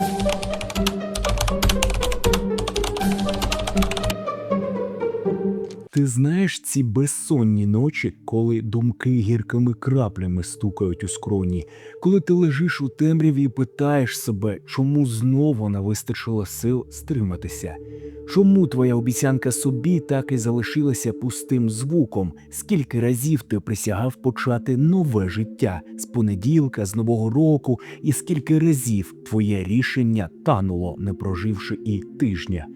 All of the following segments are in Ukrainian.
you. Ти знаєш ці безсонні ночі, коли думки гіркими краплями стукають у скроні, коли ти лежиш у темряві і питаєш себе, чому знову не вистачило сил стриматися? Чому твоя обіцянка собі так і залишилася пустим звуком? Скільки разів ти присягав почати нове життя з понеділка, з нового року, і скільки разів твоє рішення тануло, не проживши і тижня?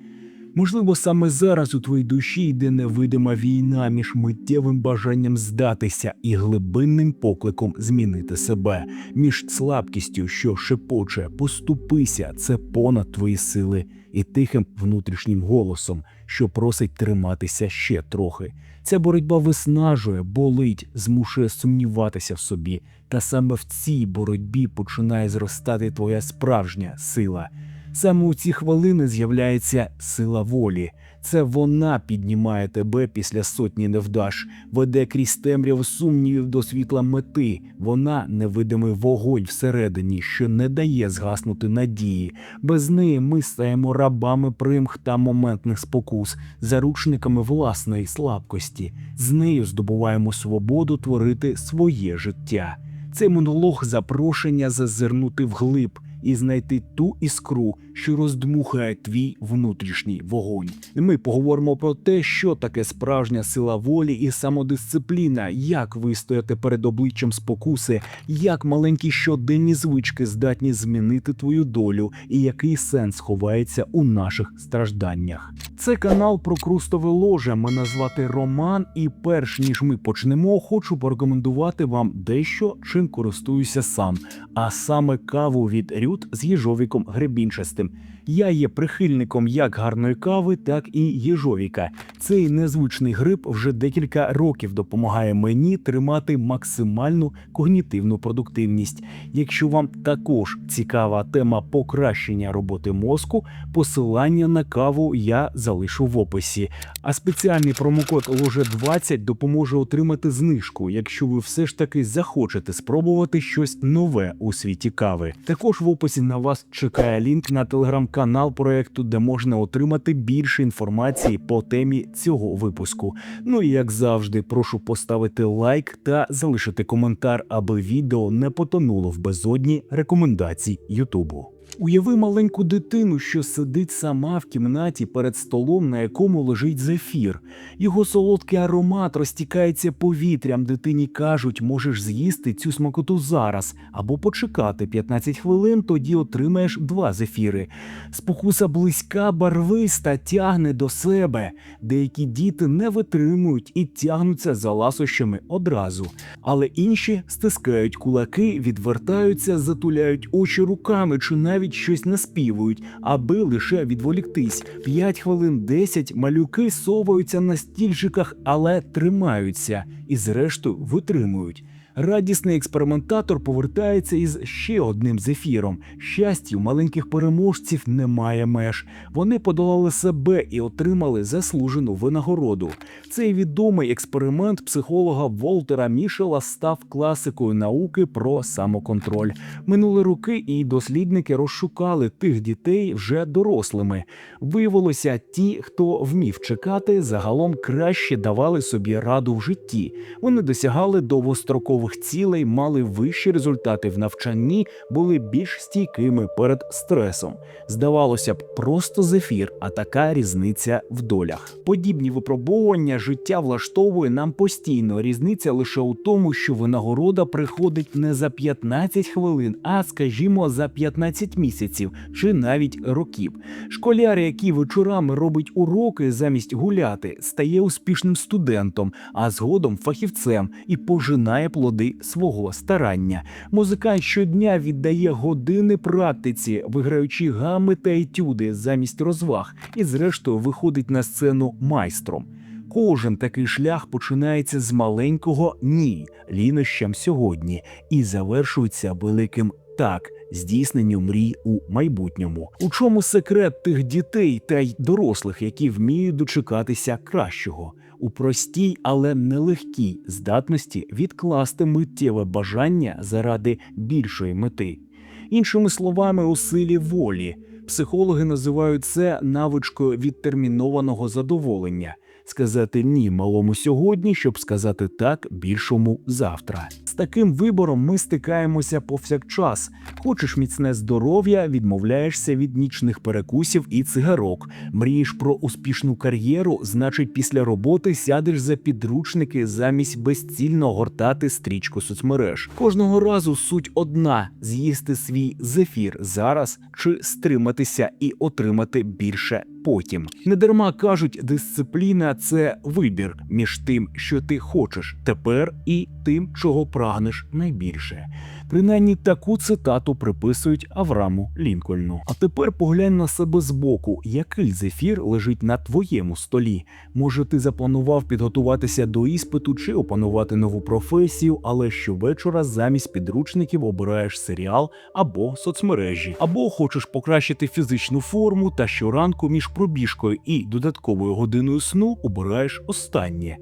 Можливо, саме зараз у твоїй душі йде невидима війна між миттєвим бажанням здатися і глибинним покликом змінити себе, між слабкістю, що шепоче, поступися, це понад твої сили, і тихим внутрішнім голосом, що просить триматися ще трохи. Ця боротьба виснажує, болить, змушує сумніватися в собі, та саме в цій боротьбі починає зростати твоя справжня сила. Саме у ці хвилини з'являється сила волі. Це вона піднімає тебе після сотні невдач, веде крізь темряву сумнівів до світла мети. Вона невидимий вогонь всередині, що не дає згаснути надії. Без неї ми стаємо рабами примх та моментних спокус, заручниками власної слабкості. З нею здобуваємо свободу творити своє життя. Цей монолог запрошення зазирнути вглиб і знайти ту іскру, що роздмухає твій внутрішній вогонь. Ми поговоримо про те, що таке справжня сила волі і самодисципліна, як вистояти перед обличчям спокуси, як маленькі щоденні звички здатні змінити твою долю, і який сенс ховається у наших стражданнях. Це канал про крустове ложе. Мене звати Роман, і перш ніж ми почнемо, хочу порекомендувати вам дещо, чим користуюся сам, а саме каву від Рют з їжовіком гребінчастим. Я є прихильником як гарної кави, так і їжовіка. Цей незвичний гриб вже декілька років допомагає мені тримати максимальну когнітивну продуктивність. Якщо вам також цікава тема покращення роботи мозку, посилання на каву я залишу в описі. А спеціальний промокод ложе 20 допоможе отримати знижку, якщо ви все ж таки захочете спробувати щось нове у світі кави. Також в описі на вас чекає лінк на телеграм-канал проекту, де можна отримати більше інформації по темі цього випуску. Ну і як завжди, прошу поставити лайк та залишити коментар, аби відео не потонуло в безодні рекомендацій Ютубу. Уяви маленьку дитину, що сидить сама в кімнаті перед столом, на якому лежить зефір. Його солодкий аромат розтікається повітрям. Дитині кажуть, можеш з'їсти цю смакоту зараз або почекати 15 хвилин, тоді отримаєш два зефіри. Спокуса близька, барвиста, тягне до себе. Деякі діти не витримують і тягнуться за ласощами одразу. Але інші стискають кулаки, відвертаються, затуляють очі руками чи навіть щось наспівують, аби лише відволіктись. П'ять хвилин, десять малюки соваються на стільчиках, але тримаються і, зрештою, витримують. Радісний експериментатор повертається із ще одним зефіром. Щастю, маленьких переможців немає меж. Вони подолали себе і отримали заслужену винагороду. Цей відомий експеримент психолога Волтера Мішела став класикою науки про самоконтроль. Минули роки, і дослідники розшукали тих дітей вже дорослими. Виявилося, ті, хто вмів чекати, загалом краще давали собі раду в житті. Вони досягали довгострокових цілей, мали вищі результати в навчанні, були більш стійкими перед стресом. Здавалося б, просто зефір, а така різниця в долях. Подібні випробовування життя влаштовує нам постійно. Різниця лише у тому, що винагорода приходить не за 15 хвилин, а скажімо, за 15 місяців чи навіть років. Школяр, який вечорами робить уроки замість гуляти, стає успішним студентом, а згодом фахівцем і пожинає плоди свого старання. Музикант щодня віддає години практиці, виграючи гами та етюди замість розваг, і зрештою виходить на сцену майстром. Кожен такий шлях починається з маленького ні лінощам сьогодні і завершується великим так здійсненню мрій у майбутньому. У чому секрет тих дітей та й дорослих, які вміють дочекатися кращого? У простій, але нелегкій здатності відкласти миттєве бажання заради більшої мети. іншими словами, у силі волі. Психологи називають це навичкою відтермінованого задоволення. Сказати ні малому сьогодні, щоб сказати так більшому завтра. Таким вибором ми стикаємося повсякчас. Хочеш міцне здоров'я, відмовляєшся від нічних перекусів і цигарок. Мрієш про успішну кар'єру, значить, після роботи сядеш за підручники замість безцільно гортати стрічку соцмереж. Кожного разу суть одна: з'їсти свій зефір зараз чи стриматися і отримати більше потім. Недарма кажуть, дисципліна це вибір між тим, що ти хочеш тепер, і тим, чого прагнеш найбільше. Принаймні таку цитату приписують Авраму Лінкольну. А тепер поглянь на себе збоку, який зефір лежить на твоєму столі. Може, ти запланував підготуватися до іспиту чи опанувати нову професію, але щовечора замість підручників обираєш серіал або соцмережі, або хочеш покращити фізичну форму та щоранку між пробіжкою і додатковою годиною сну обираєш останнє.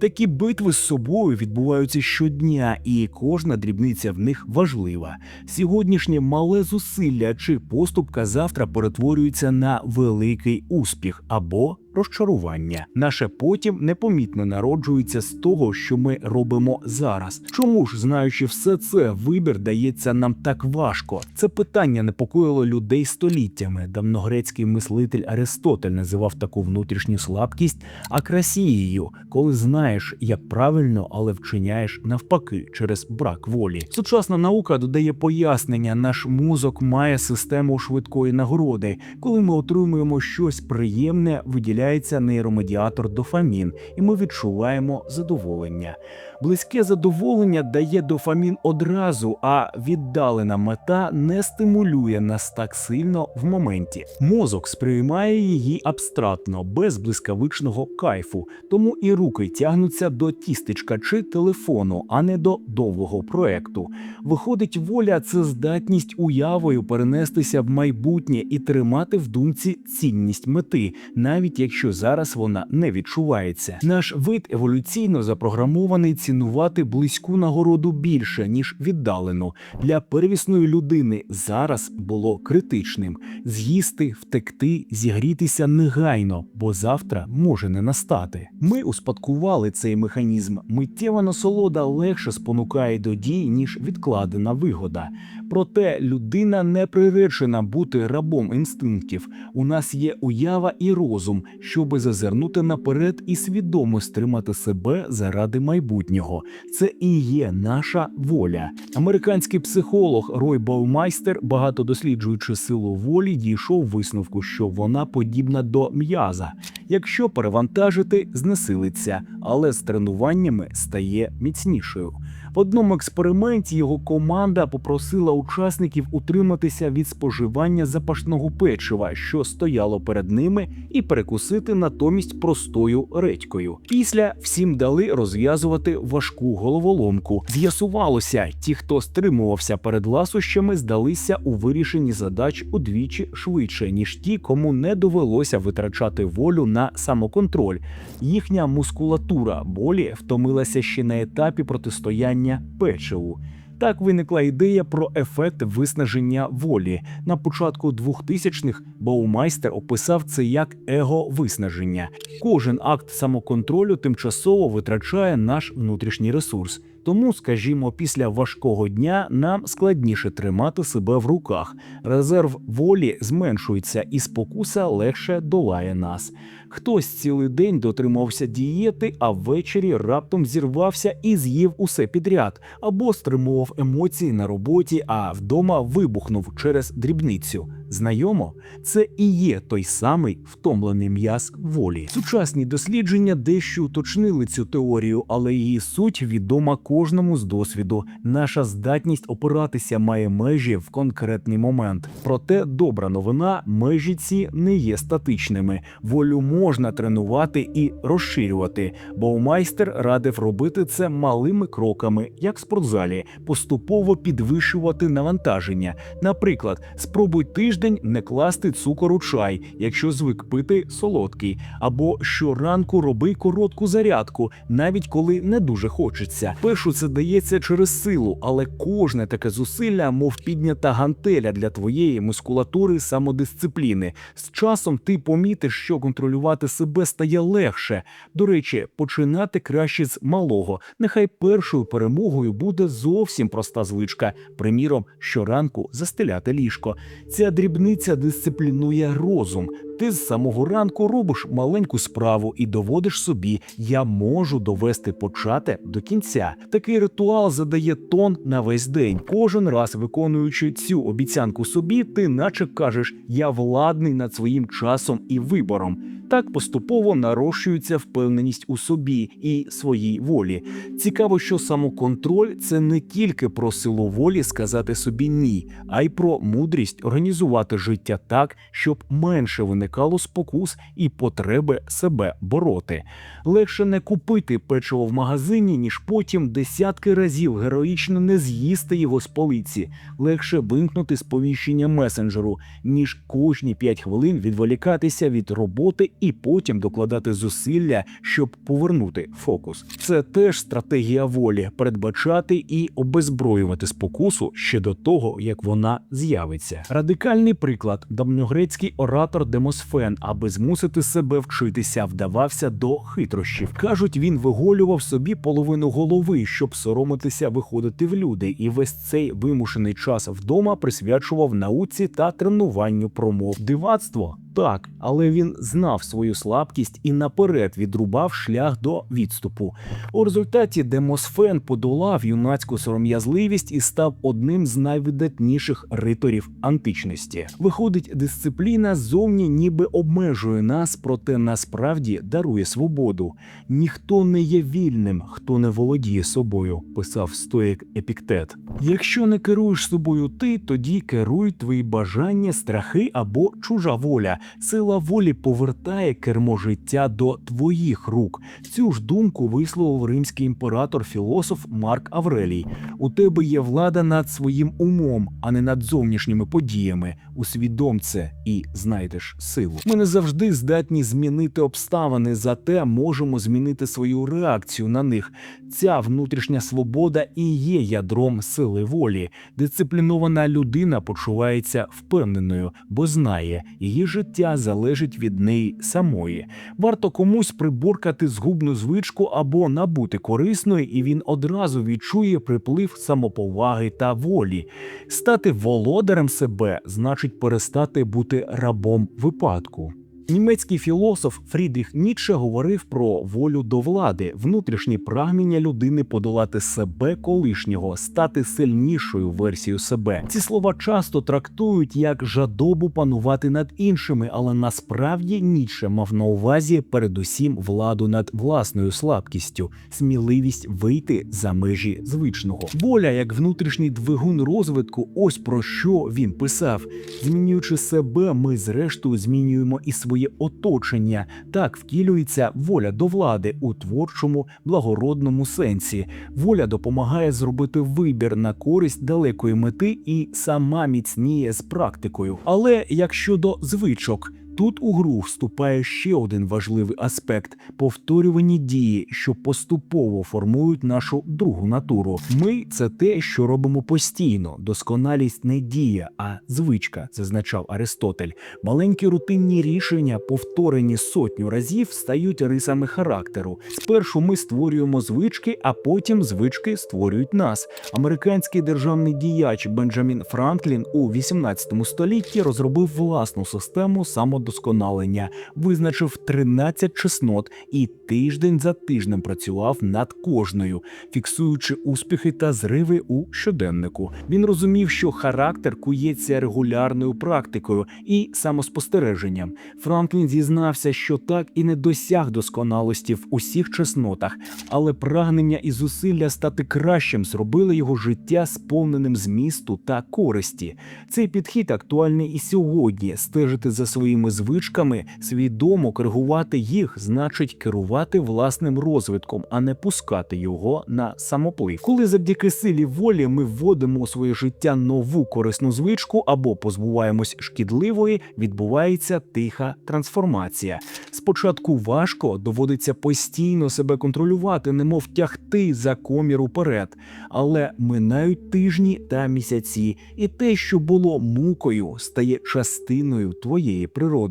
Такі битви з собою відбуваються щодня, і кожна дрібниця в них важлива. Сьогоднішнє мале зусилля чи поступка завтра перетворюється на великий успіх або розчарування. Наше потім непомітно народжується з того, що ми робимо зараз. Чому ж, знаючи все це, вибір дається нам так важко? Це питання непокоїло людей століттями. Давногрецький мислитель Аристотель називав таку внутрішню слабкість акрасією, коли знаєш, як правильно, але вчиняєш навпаки через брак волі. Сучасна наука додає пояснення: наш мозок має систему швидкої нагороди. Коли ми отримуємо щось приємне, виділяється нейромедіатор дофамін, і ми відчуваємо задоволення. Близьке задоволення дає дофамін одразу, а віддалена мета не стимулює нас так сильно в моменті. Мозок сприймає її абстрактно, без блискавичного кайфу, тому і руки тягнуться до тістечка чи телефону, а не до довгого проекту. Виходить, воля це здатність уявою перенестися в майбутнє і тримати в думці цінність мети, навіть якщо зараз вона не відчувається. Наш вид еволюційно запрограмований цінувати близьку нагороду більше ніж віддалену. Для первісної людини зараз було критичним з'їсти, втекти, зігрітися негайно, бо завтра може не настати. Ми успадкували цей механізм. Миттєва насолода легше спонукає до дій, ніж відкладена вигода. Проте людина не приречена бути рабом інстинктів. У нас є уява і розум, щоби зазирнути наперед і свідомо стримати себе заради майбутнього. Це і є наша воля. Американський психолог Рой Баумайстер, багато досліджуючи силу волі, дійшов висновку, що вона подібна до м'яза. Якщо перевантажити, знесилиться, але з тренуваннями стає міцнішою. В одному експерименті його команда попросила учасників утриматися від споживання запашного печива, що стояло перед ними, і перекусити натомість простою редькою. Після всім дали розв'язувати важку головоломку. З'ясувалося, ті, хто стримувався перед ласощами, здалися у вирішенні задач удвічі швидше, ніж ті, кому не довелося витрачати волю на самоконтроль. Їхня мускулатура болі втомилася ще на етапі протистояння печиву. Так виникла ідея про ефект виснаження волі. На початку 2000-х Баумайстер описав це як его-виснаження. Кожен акт самоконтролю тимчасово витрачає наш внутрішній ресурс. Тому, скажімо, після важкого дня нам складніше тримати себе в руках. Резерв волі зменшується, і спокуса легше долає нас. Хтось цілий день дотримався дієти, а ввечері раптом зірвався і з'їв усе підряд, або стримував емоції на роботі, а вдома вибухнув через дрібницю. Знайомо, це і є той самий втомлений м'яз волі. Сучасні дослідження дещо уточнили цю теорію, але її суть відома кожному з досвіду. Наша здатність опиратися має межі в конкретний момент. Проте добра новина, межі ці не є статичними. Волю можна тренувати і розширювати. Баумайстер радив робити це малими кроками, як в спортзалі, поступово підвищувати навантаження. Наприклад, спробуй тиждень не класти цукор у чай, якщо звик пити солодкий, або щоранку роби коротку зарядку, навіть коли не дуже хочеться. Першу це дається через силу, але кожне таке зусилля, мов піднята гантеля для твоєї мускулатури самодисципліни. З часом ти помітиш, що контролювати себе стає легше. До речі, починати краще з малого. Нехай першою перемогою буде зовсім проста звичка. Приміром, щоранку застеляти ліжко. Ця дрібниця дисциплінує розум. Ти з самого ранку робиш маленьку справу і доводиш собі, я можу довести почати до кінця. Такий ритуал задає тон на весь день. Кожен раз виконуючи цю обіцянку собі, ти наче кажеш, я владний над своїм часом і вибором. Так поступово нарощується впевненість у собі і своїй волі. Цікаво, що самоконтроль це не тільки про силу волі сказати собі ні, а й про мудрість організувати життя так, щоб менше виникало спокус і потреби себе бороти. Легше не купити печиво в магазині, ніж потім десятки разів героїчно не з'їсти його з полиці. Легше вимкнути сповіщення месенджеру, ніж кожні 5 хвилин відволікатися від роботи і потім докладати зусилля, щоб повернути фокус. Це теж стратегія волі передбачати і обезброювати спокусу ще до того, як вона з'явиться. Радикальний приклад давньогрецький оратор Демосфен, аби змусити себе вчитися, вдавався до хитрощів. кажуть, він виголював собі половину голови, щоб соромитися виходити в люди, і весь цей вимушений час вдома присвячував науці та тренуванню промов. Дивацтво так, але він знав свою слабкість і наперед відрубав шлях до відступу. У результаті Демосфен подолав юнацьку сором'язливість і став одним з найвидатніших риторів античності. Виходить, дисципліна зовні ніби обмежує нас, проте насправді дарує свободу. Ніхто не є вільним, хто не володіє собою, писав стоїк Епіктет. Якщо не керуєш собою ти, тоді керують твої бажання, страхи або чужа воля. Сила волі повертає кермо життя до твоїх рук. Цю ж думку висловив римський імператор філософ Марк Аврелій. У тебе є влада над своїм умом, а не над зовнішніми подіями. Усвідом це і знайдеш силу. Ми не завжди здатні змінити обставини, зате можемо змінити свою реакцію на них. Ця внутрішня свобода і є ядром сили волі. Дисциплінована людина почувається впевненою, бо знає, її життя залежить від неї самої. Варто комусь приборкати згубну звичку або набути корисної, і він одразу відчує приплив самоповаги та волі. Стати володарем себе значить перестати бути рабом випадку. Німецький філософ Фрідріх Ніцше говорив про волю до влади, внутрішнє прагнення людини подолати себе колишнього, стати сильнішою версією себе. Ці слова часто трактують як жадобу панувати над іншими, але насправді Ніцше мав на увазі передусім владу над власною слабкістю, сміливість вийти за межі звичного. Воля як внутрішній двигун розвитку. Ось про що він писав. Змінюючи себе, ми зрештою змінюємо і своє оточення. Так втілюється воля до влади у творчому благородному сенсі. Воля допомагає зробити вибір на користь далекої мети і сама міцніє з практикою. Але як щодо звичок. Тут у гру вступає ще один важливий аспект повторювані дії, що поступово формують нашу другу натуру. Ми це те, що робимо постійно. Досконалість не дія, а звичка, зазначав Аристотель. Маленькі рутинні рішення, повторені сотню разів, стають рисами характеру. Спершу ми створюємо звички, а потім звички створюють нас. Американський державний діяч Бенджамін Франклін у 18 столітті розробив власну систему самодосконалення, визначив 13 чеснот і тиждень за тижнем працював над кожною, фіксуючи успіхи та зриви у щоденнику. Він розумів, що характер кується регулярною практикою і самоспостереженням. Франклін зізнався, що так і не досяг досконалості в усіх чеснотах, але прагнення і зусилля стати кращим зробили його життя сповненим змісту та користі. Цей підхід актуальний і сьогодні стежити за своїми звичками, свідомо коригувати їх значить керувати власним розвитком, а не пускати його на самоплив. Коли завдяки силі волі ми вводимо у своє життя нову корисну звичку або позбуваємось шкідливої, відбувається тиха трансформація. Спочатку важко доводиться постійно себе контролювати, немов тягти за комір уперед, але минають тижні та місяці, і те, що було мукою, стає частиною твоєї природи.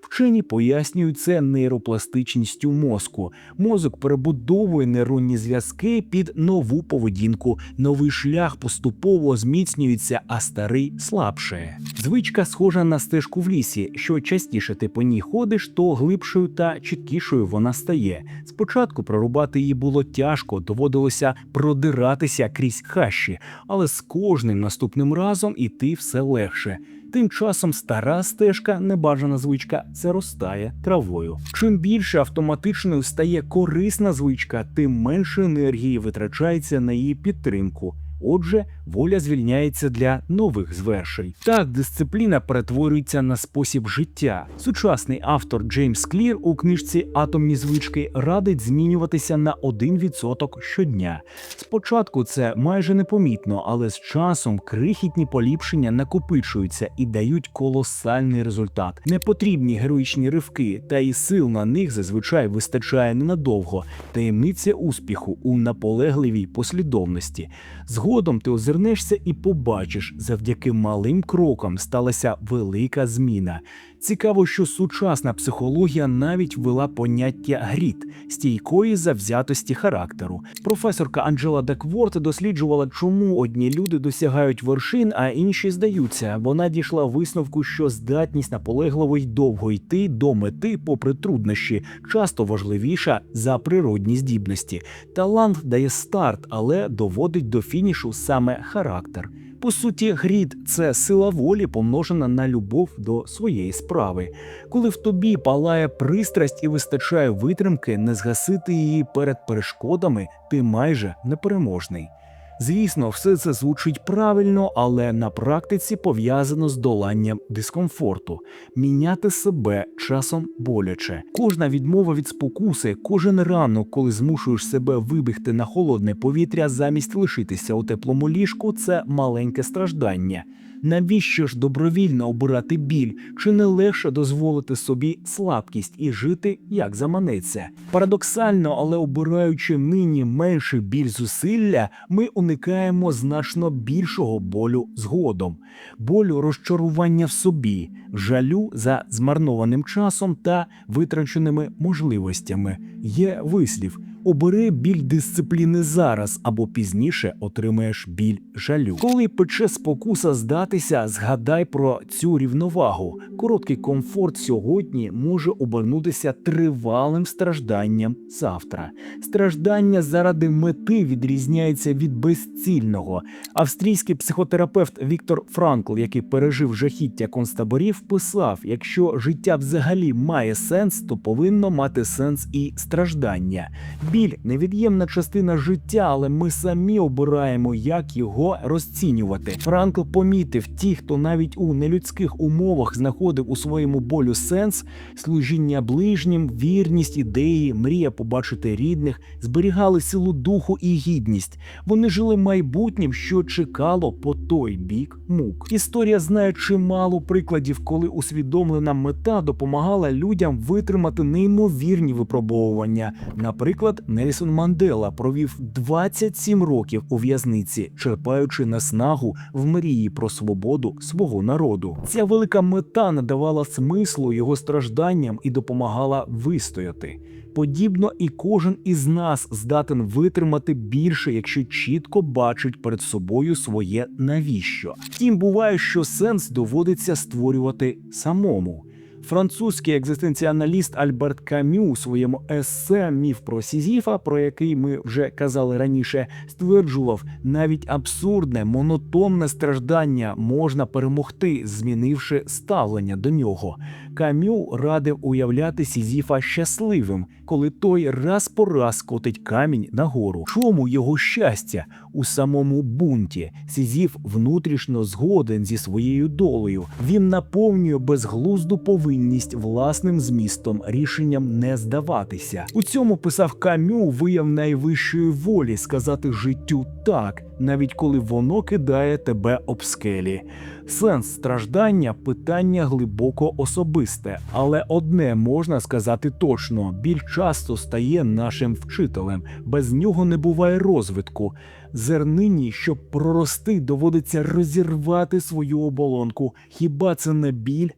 Вчені пояснюють це нейропластичністю мозку. Мозок перебудовує нейронні зв'язки під нову поведінку. Новий шлях поступово зміцнюється, а старий слабшає. Звичка схожа на стежку в лісі. Що частіше ти по ній ходиш, то глибшою та чіткішою вона стає. Спочатку прорубати її було тяжко, доводилося продиратися крізь хащі, але з кожним наступним разом іти все легше. Тим часом стара стежка, небажана звичка, заростає травою. Чим більше автоматичною стає корисна звичка, тим менше енергії витрачається на її підтримку. Отже, воля звільняється для нових звершень. Так, дисципліна перетворюється на спосіб життя. Сучасний автор Джеймс Клір у книжці Атомні звички радить змінюватися на 1% щодня. Спочатку це майже непомітно, але з часом крихітні поліпшення накопичуються і дають колосальний результат. Непотрібні героїчні ривки, та і сил на них зазвичай вистачає ненадовго. Таємниця успіху у наполегливій послідовності. Згодом ти озирнешся і побачиш, завдяки малим крокам сталася велика зміна. Цікаво, що сучасна психологія навіть ввела поняття гріт стійкої завзятості характеру. Професорка Анджела Декворт досліджувала, чому одні люди досягають вершин, а інші здаються. Вона дійшла висновку, що здатність наполегливо й довго йти до мети, попри труднощі, часто важливіша за природні здібності. Талант дає старт, але доводить до фінішу саме характер. По суті, грід це сила волі, помножена на любов до своєї справи. Коли в тобі палає пристрасть і вистачає витримки, не згасити її перед перешкодами, ти майже непереможний. Звісно, все це звучить правильно, але на практиці пов'язано з доланням дискомфорту. Міняти себе часом боляче. Кожна відмова від спокуси, кожен ранок, коли змушуєш себе вибігти на холодне повітря замість лишитися у теплому ліжку, це маленьке страждання. Навіщо ж добровільно обирати біль? Чи не легше дозволити собі слабкість і жити як заманеться? Парадоксально, але обираючи нині менший біль зусилля, ми уникаємо значно більшого болю згодом, болю розчарування в собі, жалю за змарнованим часом та витраченими можливостями. Є вислів. Обери біль дисципліни зараз або пізніше отримаєш біль жалю. Коли пече спокуса здатися, згадай про цю рівновагу. Короткий комфорт сьогодні може обернутися тривалим стражданням завтра. Страждання заради мети відрізняється від безцільного. Австрійський психотерапевт Віктор Франкл, який пережив жахіття концтаборів, писав: якщо життя взагалі має сенс, то повинно мати сенс і страждання. Біль невід'ємна частина життя, але ми самі обираємо, як його розцінювати. Франкл помітив, ті, хто навіть у нелюдських умовах знаходив у своєму болю сенс, служіння ближнім, вірність ідеї, мрія побачити рідних, зберігали силу духу і гідність. Вони жили майбутнім, що чекало по той бік мук. Історія знає чимало прикладів, коли усвідомлена мета допомагала людям витримати неймовірні випробовування. Наприклад, Нельсон Мандела провів 27 років у в'язниці, черпаючи наснагу в мрії про свободу свого народу. Ця велика мета надавала смислу його стражданням і допомагала вистояти. Подібно і кожен із нас здатен витримати більше, якщо чітко бачить перед собою своє навіщо. Втім, буває, що сенс доводиться створювати самому. Французький екзистенціоналіст Альберт Камю у своєму есе Міф про Сізіфа, про який ми вже казали раніше, стверджував, навіть абсурдне, монотонне страждання можна перемогти, змінивши ставлення до нього. Камю радив уявляти Сізіфа щасливим, коли той раз по раз котить камінь нагору. Чому його щастя? у самому бунті. Сізів внутрішньо згоден зі своєю долею. Він наповнює безглузду повинність власним змістом, рішенням не здаватися. У цьому писав Камю вияв найвищої волі сказати життю так, навіть коли воно кидає тебе об скелі. Сенс страждання питання глибоко особисте, але одне можна сказати точно: біль часто стає нашим вчителем, без нього не буває розвитку. Зернині, щоб прорости, доводиться розірвати свою оболонку. Хіба це не біль?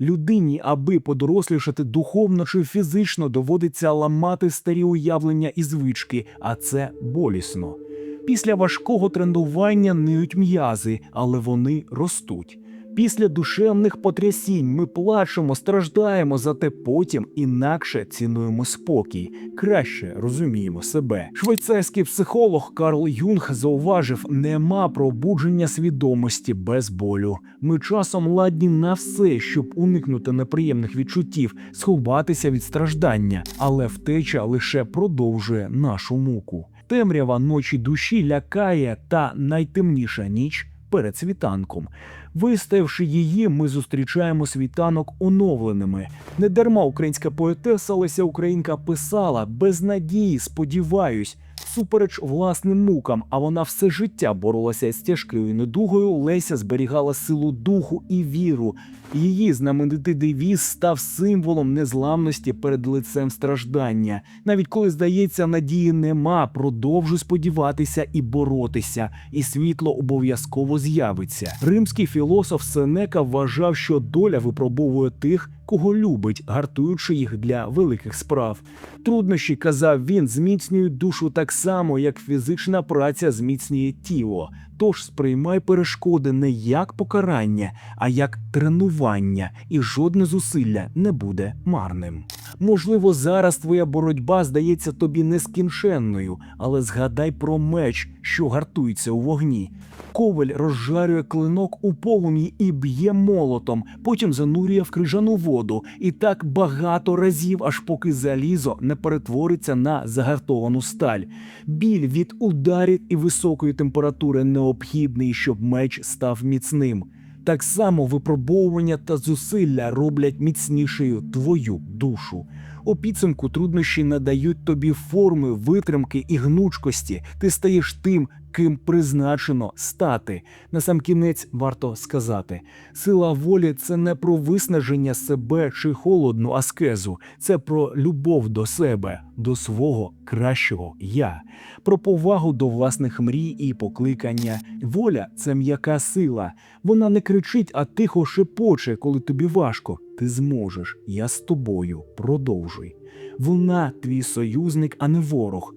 Людині, аби подорослішати духовно чи фізично, доводиться ламати старі уявлення і звички, а це болісно. Після важкого тренування ниють м'язи, але вони ростуть. Після душевних потрясінь ми плачемо, страждаємо, зате потім інакше цінуємо спокій, краще розуміємо себе. Швейцарський психолог Карл Юнг зауважив: нема пробудження свідомості без болю. Ми часом ладні на все, щоб уникнути неприємних відчуттів, сховатися від страждання, але втеча лише продовжує нашу муку. Темрява ночі душі лякає та найтемніша ніч перед світанком. Виставивши її, ми зустрічаємо світанок оновленими. Недарма українська поетеса Леся Українка писала без надії, сподіваюсь. Супереч власним мукам, а вона все життя боролася з тяжкою недугою. Леся зберігала силу духу і віру. Її знаменитий девіз став символом незламності перед лицем страждання. Навіть коли здається, надії нема, продовжуй сподіватися і боротися, і світло обов'язково з'явиться. Римський філософ Сенека вважав, що доля випробовує тих, кого любить, гартуючи їх для великих справ. Труднощі, казав він, зміцнюють душу так само, як фізична праця зміцнює тіло. Тож сприймай перешкоди не як покарання, а як тренування, і жодне зусилля не буде марним. Можливо, зараз твоя боротьба здається тобі нескінченною, але згадай про меч, що гартується у вогні. Коваль розжарює клинок у полум'ї і б'є молотом, потім занурює в крижану воду, і так багато разів, аж поки залізо не перетвориться на загартовану сталь. Біль від ударів і високої температури необхідний, щоб меч став міцним. Так само випробовування та зусилля роблять міцнішою твою душу. У підсумку труднощі надають тобі форми витримки і гнучкості. Ти стаєш тим, ким призначено стати. Насамкінець варто сказати: сила волі це не про виснаження себе чи холодну аскезу, це про любов до себе, до свого кращого я, про повагу до власних мрій і покликання. Воля це м'яка сила. Вона не кричить, а тихо шепоче, коли тобі важко. Ти зможеш, я з тобою. Продовжуй. Вона твій союзник, а не ворог.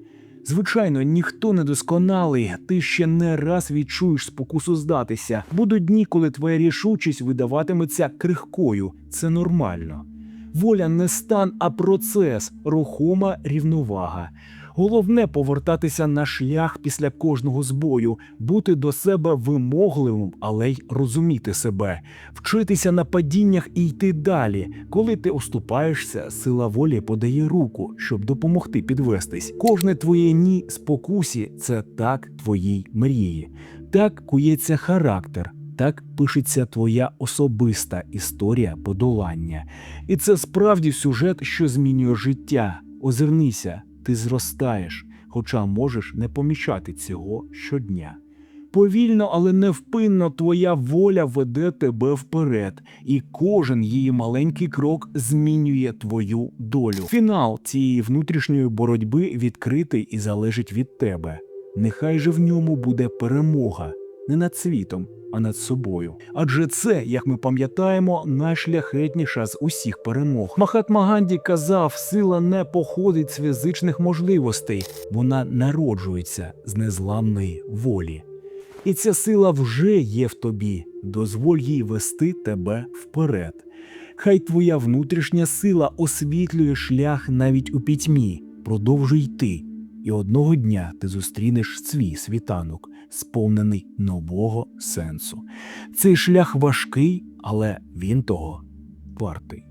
Звичайно, ніхто не досконалий, ти ще не раз відчуєш спокусу здатися. Будуть дні, коли твоя рішучість видаватиметься крихкою. Це нормально. Воля не стан, а процес, рухома рівновага. Головне повертатися на шлях після кожного збою, бути до себе вимогливим, але й розуміти себе, вчитися на падіннях і йти далі. Коли ти оступаєшся, сила волі подає руку, щоб допомогти підвестись. Кожне твоє ні спокусі це так твоїй мрії. Так кується характер. Так пишеться твоя особиста історія подолання. І це справді сюжет, що змінює життя. Озирнися, ти зростаєш, хоча можеш не помічати цього щодня. Повільно, але невпинно твоя воля веде тебе вперед, і кожен її маленький крок змінює твою долю. Фінал цієї внутрішньої боротьби відкритий і залежить від тебе. Нехай же в ньому буде перемога не над світом, а над собою. Адже це, як ми пам'ятаємо, найшляхетніша з усіх перемог. Махатма Ганді казав, сила не походить з фізичних можливостей, вона народжується з незламної волі. І ця сила вже є в тобі. Дозволь їй вести тебе вперед. Хай твоя внутрішня сила освітлює шлях навіть у пітьмі. Продовжуй йти, і одного дня ти зустрінеш свій світанок, сповнений нового сенсу. Цей шлях важкий, але він того вартий.